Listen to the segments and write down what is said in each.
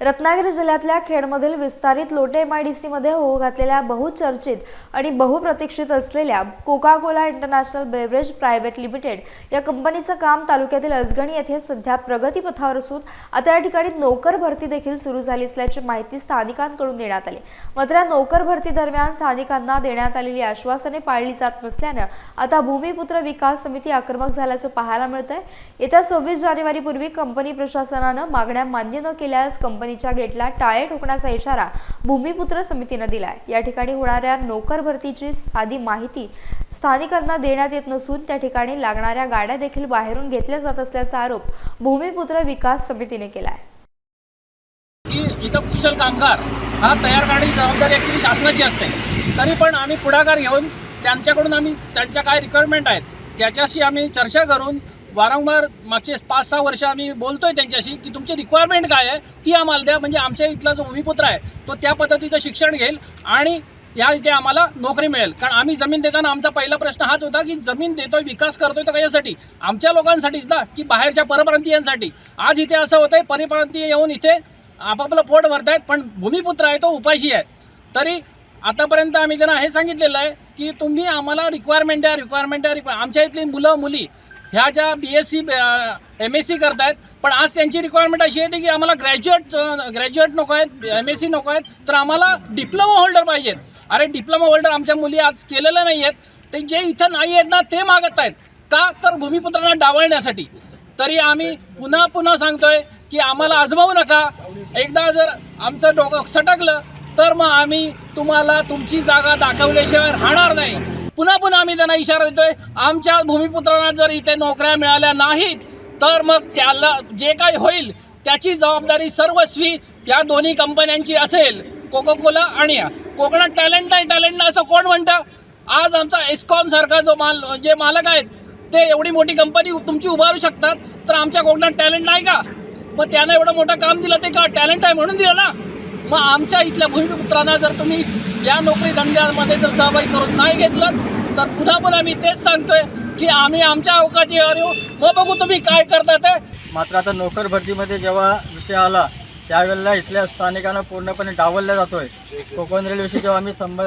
रत्नागिरी जिल्ह्यातल्या खेडमधील विस्तारित Lotay M I D सीमध्ये होऊ घातलेल्या बहुचर्चित आणि बहुप्रतीक्षित असलेल्या Coca Cola international beverage private limited या कंपनीचं काम तालुक्यातील अजगणी येथे सध्या प्रगतीपथावर असून आता या ठिकाणी नोकर भरती देखील सुरू झाली असल्याची माहिती स्थानिकांकडून देण्यात आली. मात्र या नोकर भरती दरम्यान स्थानिकांना देण्यात आलेली आश्वासने पाळली जात नसल्यानं आता भूमिपुत्र विकास समिती आक्रमक झाल्याचं पाहायला मिळत आहे येत्या सव्वीस जानेवारीपूर्वी कंपनी प्रशासनानं मागण्या मान्य न केल्यास कंपनीच्या गेटला टाळे ठोकण्याचा इशारा भूमिपुत्र समितीनं दिलाय. या ठिकाणी होणाऱ्या नोकर भरतीची साधी माहिती स्थानिकांना देण्यात येत नसून त्या ठिकाणी लागणाऱ्या गाड्या देखील बाहेरून घेतल्या जात असल्याचा आरोप भूमिपुत्र विकास समितीने केलाय. इथं कुशल कामगार हा तयार करण्याची जबाबदारी ॲक्च्युली शासनाची असते. तरी पण आम्ही पुढाकार घेऊन त्यांच्याकडून आम्ही त्यांच्या काय रिक्वायरमेंट आहेत त्याच्याशी आम्ही चर्चा करून वारंवार मागचे पाच सहा वर्ष आम्ही बोलतोय त्यांच्याशी की तुमची रिक्वायरमेंट काय आहे ती आम्हाला द्या. म्हणजे आमच्या इथला जो भूमिपुत्र आहे तो त्या पद्धतीचं शिक्षण घेईल आणि या इथे आम्हाला नोकरी मिळेल. कारण आम्ही जमीन देताना आमचा पहिला प्रश्न हाच होता की जमीन देतोय विकास करतोय तर कशासाठी? आमच्या लोकांसाठीच ना की बाहेरच्या परप्रांतीयांसाठी. आज इथे असं होतंय परप्रांतीय येऊन इथे आपापलं पोट भरतायत पण भूमिपुत्र आहे तो उपाशी आहे. तरी आतापर्यंत आम्ही त्यांना हे सांगितलेलं आहे की तुम्ही आम्हाला रिक्वायरमेंट द्या रिक्वायरमेंट द्या. रिक्वाय आमच्या इथली मुलं मुली ह्या ज्या B S C M S C करत आहेत पण आज त्यांची रिक्वायरमेंट अशी येते की आम्हाला ग्रॅज्युएट ग्रॅज्युएट नको आहेत एम एस सी नको आहेत तर आम्हाला डिप्लोमा होल्डर पाहिजेत. अरे डिप्लोमा होल्डर आमच्या मुली आज केलेलं नाही आहेत ते जे इथं नाही आहेत ना ते मागत आहेत. का? तर भूमिपुत्रांना डावळण्यासाठी तरी आम्ही पुन्हा पुन्हा सांगतोय की आम्हाला आजमावू नका. एकदा जर आमचं डोकं सटकलं तर मग आम्ही तुम्हाला तुमची जागा दाखवल्याशिवाय राहणार नाही. पुन्हा पुन्हा आम्ही त्यांना इशारा देतोय आमच्या भूमिपुत्रांना जर इथे नोकऱ्या मिळाल्या नाहीत तर मग त्याला जे काही होईल त्याची जबाबदारी सर्वस्वी या दोन्ही कंपन्यांची असेल. कोको कोला आणि कोकणात टॅलेंट नाही टॅलेंट नाही असं कोण म्हणतं? आज आमचा एस्कॉन सारखा जो माल जे मालक आहेत ते एवढी मोठी कंपनी तुमची उभारू शकतात तर आमच्या कोकणात टॅलेंट नाही का? मग त्यानं एवढं मोठं काम दिलं ते का? टॅलेंट आहे म्हणून दिलं ना? मग आमच्या इथल्या भूमिपुत्रांना जर तुम्ही या नोकरी धंद्यामध्ये जर सहभागी करून नाही घेतलं तर पुन्हा पुन्हा मी तेच सांगतोय की आम्ही आमच्या अवकाशावर येऊ मग बघू तुम्ही काय करता ते. मात्र आता नोकर भरतीमध्ये जेव्हा विषय आला त्यावेळेला इथल्या स्थानिकांना पूर्णपणे डावलल्या जातोय. कोकण रेल्वेशी जेव्हा आम्ही संब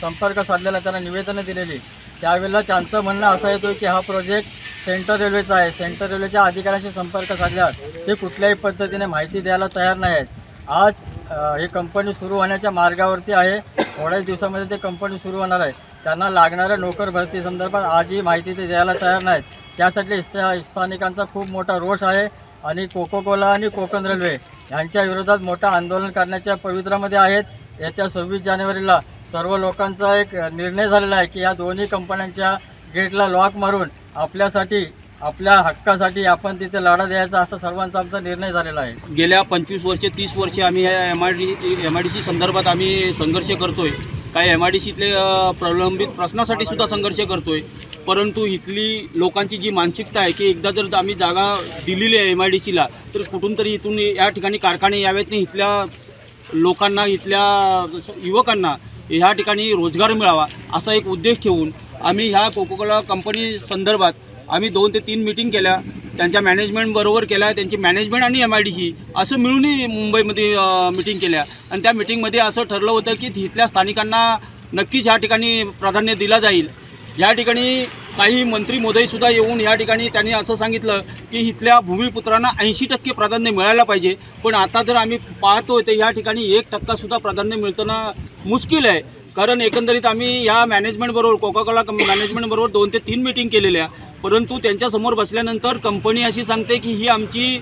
संपर्क साधलेला त्यांना निवेदनं दिलेली त्यावेळेला त्यांचं म्हणणं असं येतो की हा प्रोजेक्ट सेंट्रल रेल्वेचा आहे. सेंट्रल रेल्वेच्या अधिकाऱ्यांशी संपर्क साधल्यावर ते कुठल्याही पद्धतीने माहिती द्यायला तयार नाही आहेत आज ही कंपनी सुरू होण्याच्या मार्गावरती आहे. थोड्याच दिवसामध्ये ते कंपनी सुरू होणार आहे. त्यांना लागणाऱ्या नोकर भरती संदर्भात आजही माहिती ते द्यायला तयार नाहीत. त्यासाठी स्था स्थानिकांचा खूप मोठा रोष आहे आणि कोको कोला आणि कोकण रेल्वे यांच्या विरोधात मोठं आंदोलन करण्याच्या पवित्रामध्ये आहेत. येत्या सव्वीस जानेवारीला सर्व लोकांचा एक निर्णय झालेला आहे की या दोन्ही कंपन्यांच्या गेटला लॉक मारून आपल्यासाठी आपल्या हक्कासाठी आपण तिथे लढा द्यायचा असा सर्वांचा आमचा निर्णय झालेला आहे. गेल्या पंचवीस वर्षे तीस वर्षे आम्ही ह्या M I D M I D C संदर्भात आम्ही संघर्ष करतोय. काही एम आय डी सीतले प्रलंबित प्रश्नासाठी सुद्धा संघर्ष करतोय. परंतु इथली लोकांची जी मानसिकता आहे की एकदा जर आम्ही जागा दिलेली आहे एम आय डी सीला तर कुठून तरी इथून या ठिकाणी कारखाने यावेत नाही इथल्या लोकांना इथल्या युवकांना ह्या ठिकाणी रोजगार मिळावा असा एक उद्देश ठेवून आम्ही ह्या कोकोकोला कंपनी संदर्भात आम्ही दोन ते तीन मिटिंग केल्या. त्यांच्या मॅनेजमेंटबरोबर केल्या त्यांची मॅनेजमेंट आणि एम आय डी सी असं मिळूनही मुंबईमध्ये मिटिंग केल्या. आणि त्या मिटिंगमध्ये असं ठरलं होतं की तिथल्या स्थानिकांना नक्कीच ह्या ठिकाणी प्राधान्य दिलं जाईल. या ठिकाणी काही मंत्री मोदयसुद्धा येऊन या ठिकाणी त्यांनी असं सांगितलं की इथल्या भूमिपुत्रांना ऐंशी टक्के प्राधान्य मिळायला पाहिजे. पण आता जर आम्ही पाहतोय तर या ठिकाणी एक टक्कासुद्धा प्राधान्य मिळताना मुश्किल आहे. कारण एकंदरीत आम्ही या मॅनेजमेंटबरोबर कोकाकोला कंप मॅनेजमेंटबरोबर दोन ते तीन मिटिंग केलेल्या. परंतु त्यांच्यासमोर बसल्यानंतर कंपनी अशी सांगते की ही आमची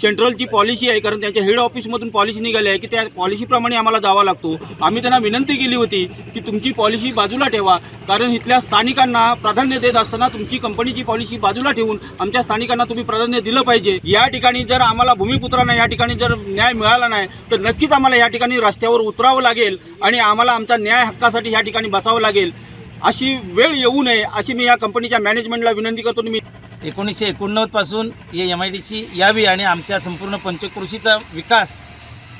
सेंट्रलची पॉलिसी आहे कारण त्यांच्या हेड ऑफिसमधून पॉलिसी निघाली आहे की त्या पॉलिसीप्रमाणे आम्हाला जावा लागतो. आम्ही त्यांना विनंती केली होती की तुमची पॉलिसी बाजूला ठेवा कारण इथल्या स्थानिकांना प्राधान्य देत असताना तुमची कंपनीची पॉलिसी बाजूला ठेवून आमच्या स्थानिकांना तुम्ही प्राधान्य दिलं पाहिजे. या ठिकाणी जर आम्हाला भूमिपुत्रांना या ठिकाणी जर न्याय मिळाला नाही तर नक्कीच आम्हाला या ठिकाणी रस्त्यावर उतरावं लागेल आणि आम्हाला आमच्या न्याय हक्कासाठी या ठिकाणी बसावं लागेल. अशी वेळ येऊ नये अशी मी या कंपनीच्या मॅनेजमेंटला विनंती करतो. मी एकोणीसशे एकोणनव्वदपासून हे एम आय डी सी यावी आणि आमच्या संपूर्ण पंचकृषीचा विकास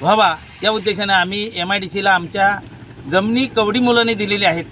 व्हावा या उद्देशाने आम्ही एम आय डी सीला आमच्या जमिनी कवडी मुलांनी दिलेली आहेत.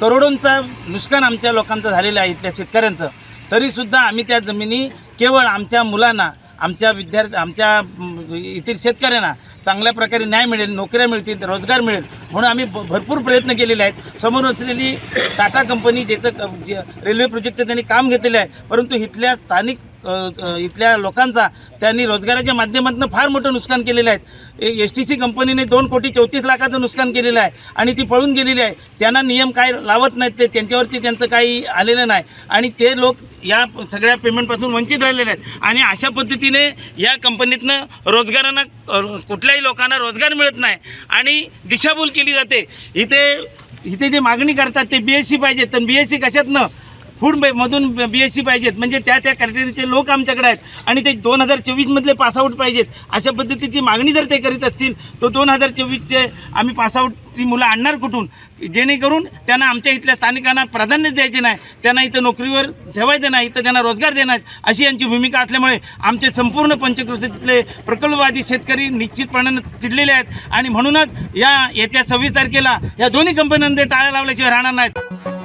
करोडोंचा नुकसान आमच्या लोकांचं झालेलं आहे इथल्या शेतकऱ्यांचं. तरीसुद्धा आम्ही त्या जमिनी केवळ आमच्या मुलांना आमच्या विद्यार्थी आमच्या इथील इतर शेतकऱ्यांना चांगल्या प्रकारे न्याय मिळेल नोकऱ्या मिळतील रोजगार मिळेल म्हणून आम्ही भरपूर प्रयत्न केलेले आहेत. समोर असलेली टाटा कंपनी ज्याचं जे रेल्वे प्रोजेक्टचं त्यांनी काम घेतलेलं आहे परंतु इथल्या स्थानिक इथल्या लोकांचा त्यांनी रोजगाराच्या माध्यमातून फार मोठं नुकसान केलेलं आहे. एस टी सी कंपनीने दोन कोटी चौतीस लाखाचं नुकसान केलेलं आहे आणि ती पळून गेलेली आहे. त्यांना नियम काय लावत नाहीत ते त्यांच्यावरती त्यांचं काही आलेलं नाही. आणि ते लोक या सगळ्या पेमेंटपासून वंचित राहिलेले आहेत. आणि अशा पद्धतीने या कंपनीतनं रोजगारांना कुठल्याही लोकांना रोजगार मिळत नाही. आणि दिशाभूल केली जाते. इथे इथे जे मागणी करतात ते बी एस सी पाहिजेत. तर बी एस सी कशातनं? फूड मधून बी एस सी पाहिजेत. म्हणजे त्या त्या कॅटेगरीचे लोक आमच्याकडे आहेत. आणि ते दोन हजार चोवीसमधले पासआउट पाहिजेत. अशा पद्धतीची मागणी जर ते करीत असतील तर दोन हजार चोवीसचे आम्ही पासआउटची मुलं आणणार कुठून? जेणेकरून त्यांना आमच्या इथल्या स्थानिकांना प्राधान्य द्यायचे नाही. त्यांना इथं नोकरीवर ठेवायचं नाही इथं त्यांना रोजगार देणार अशी यांची भूमिका असल्यामुळे आमचे संपूर्ण पंचकृषीतले प्रकल्पवादी शेतकरी निश्चितपणानं चिडलेले आहेत. आणि म्हणूनच या येत्या सव्वीस तारखेला या दोन्ही कंपन्यांमध्ये टाळ्या लावल्याशिवाय राहणार नाहीत.